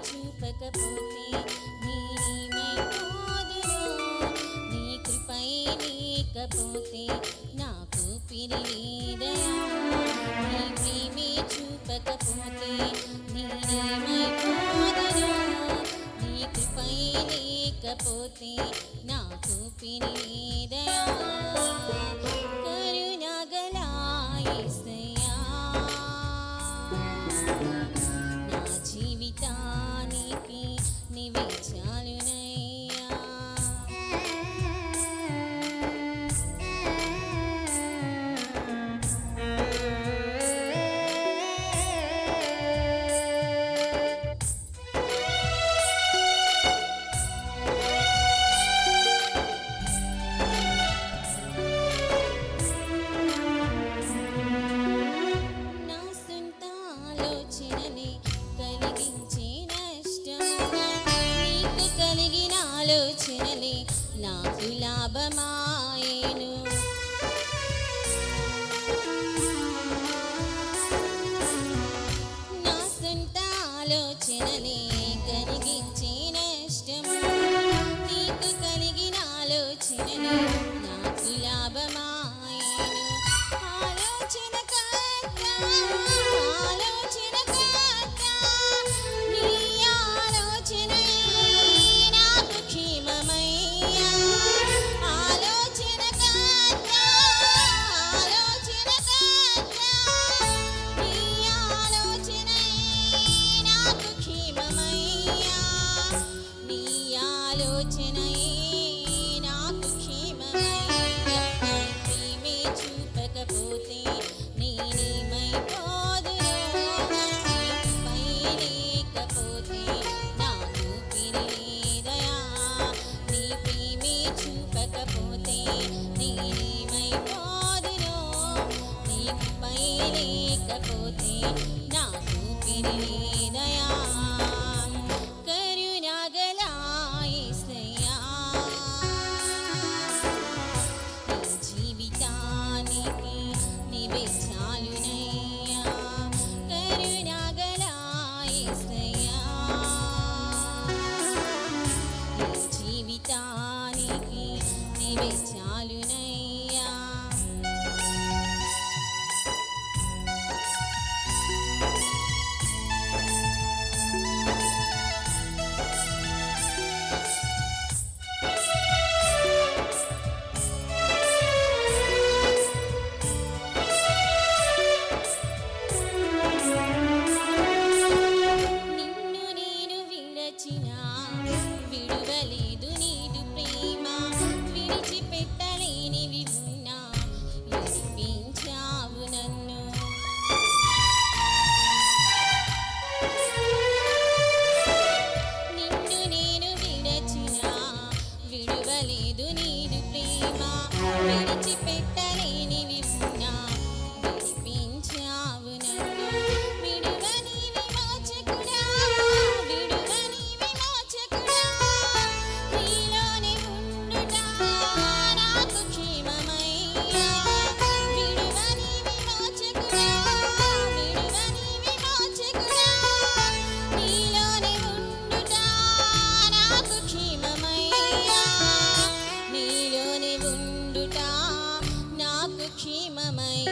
చూపకపోతే నేనేమైపోదును నీ కృపై లేకపోతే నాకు పిరి లేదయా నీ ప్రేమే చూపకపోతే കരുണയാം കരുണകലായി സ്നേയാ ജീവിതാനിക്ക് നിവച്ചാലുനയ്യ കരുണകലായി സ്നേയാ ജീവിതാനിക്ക് നിവച്ചാലുനയ്യ me.